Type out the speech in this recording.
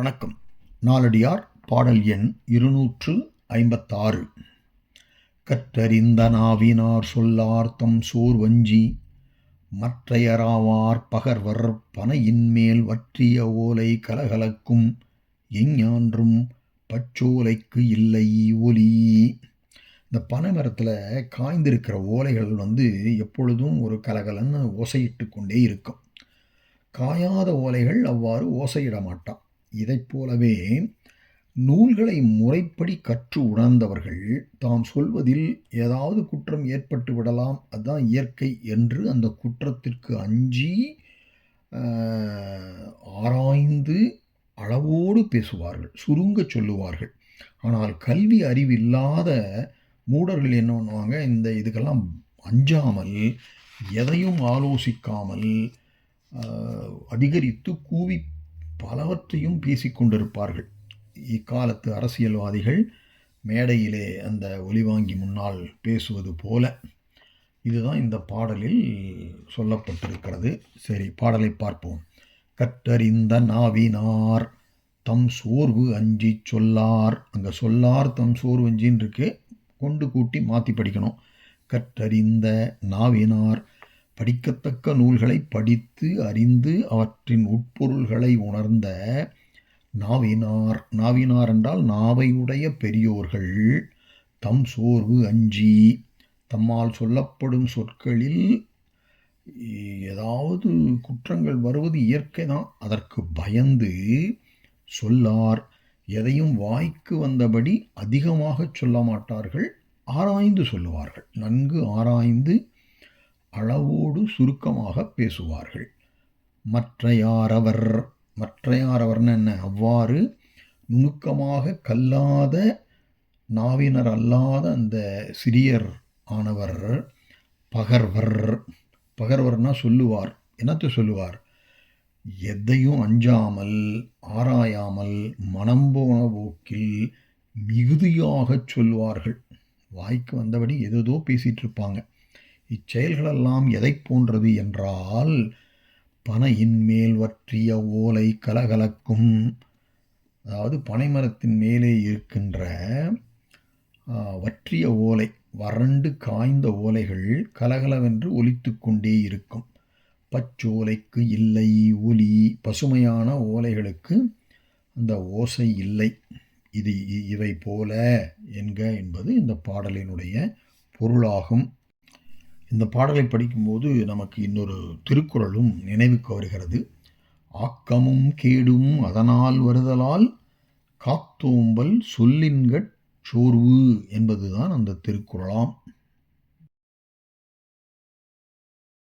வணக்கம். நாலடியார் பாடல் எண் இருநூற்று ஐம்பத்தாறு. கற்றறிந்த நாவினார் சொல்லார்த்தம் சோர்வஞ்சி சோர் வஞ்சி மற்றையராவார் பகர்வர் பனையின்மேல் வற்றிய ஓலை கலகலக்கும் எஞ்ஞான்றும் பச்சோலைக்கு இல்லை ஒலி. இந்த பனை மரத்தில் காய்ந்திருக்கிற ஓலைகள் வந்து எப்பொழுதும் ஒரு கலகலன்னு ஓசையிட்டு கொண்டே இருக்கும். காயாத ஓலைகள் அவ்வாறு ஓசையிட மாட்டான். இதைப் போலவே நூல்களை முறைப்படி கற்று உணர்ந்தவர்கள் தாம் சொல்வதில் ஏதாவது குற்றம் ஏற்பட்டு விடலாம் அதுதான் இயற்கை என்று அந்த குற்றத்திற்கு அஞ்சி ஆராய்ந்து அளவோடு பேசுவார்கள் சுருங்க சொல்லுவார்கள். ஆனால் கல்வி அறிவில்லாத மூடர்கள் என்ன பண்ணுவாங்க? இந்த இதுக்கெல்லாம் அஞ்சாமல் எதையும் ஆலோசிக்காமல் அதிகரித்து கூவி பலவற்றையும் பேசிக்கொண்டிருப்பார்கள். இக்காலத்து அரசியல்வாதிகள் மேடையிலே அந்த ஒலிவாங்கி முன்னால் பேசுவது போல இதுதான் இந்த பாடலில் சொல்லப்பட்டிருக்கிறது. சரி பாடலை பார்ப்போம். கற்றறிந்த நாவினார் தம் சோர்வு அஞ்சி சொல்லார். அங்கே சொல்லார் தம் சோர்வு அஞ்சின்னு இருக்கு. கொண்டு கூட்டி மாற்றி படிக்கணும். கற்றறிந்த நாவினார் படிக்கத்தக்க நூல்களை படித்து அறிந்து அவற்றின் உட்பொருள்களை உணர்ந்த நாவினார். நாவினார் என்றால் நாவையுடைய பெரியோர்கள். தம் சோர்வு அஞ்சி தம்மால் சொல்லப்படும் சொற்களில் ஏதாவது குற்றங்கள் வருவது இயற்கை தான். அதற்கு பயந்து சொல்லார். எதையும் வாய்க்கு வந்தபடி அதிகமாக சொல்ல மாட்டார்கள். ஆராய்ந்து சொல்லுவார்கள். நன்கு ஆராய்ந்து அளவோடு சுருக்கமாக பேசுவார்கள். மற்றையாரவர் மற்றையாரவர்னு என்ன? அவ்வாறு நுணுக்கமாக கல்லாத நாவினர் அல்லாத அந்த சிறியர் ஆனவர் பகர்வர். பகர்வர்னா சொல்லுவார் என்னத்தை சொல்லுவார்? எதையும் அஞ்சாமல் ஆராயாமல் மனம் போன போக்கில் மிகுதியாகச் சொல்வார்கள். வாய்க்கு வந்தபடி எதோ பேசிகிட்டு இருப்பாங்க. இச்செயல்களெல்லாம் எதை போன்றது என்றால் பனையின் மேல் வற்றிய ஓலை கலகலக்கும் அதாவது பனைமரத்தின் மேலே இருக்கின்ற வற்றிய ஓலை வறண்டு காய்ந்த ஓலைகள் கலகலவென்று ஒலித்து கொண்டே இருக்கும். பச்சோலைக்கு இல்லை ஒலி பசுமையான ஓலைகளுக்கு அந்த ஓசை இல்லை. இது இவை போல என்க என்பது இந்த பாடலினுடைய பொருளாகும். இந்த பாடலை படிக்கும்போது நமக்கு இன்னொரு திருக்குறளும் நினைவுக்கு வருகிறது. ஆக்கமும் கேடும் அதனால் வருதலால் காத்தோம்பல் சொல்லின்கட் சோர்வு என்பதுதான் அந்த திருக்குறளாம்.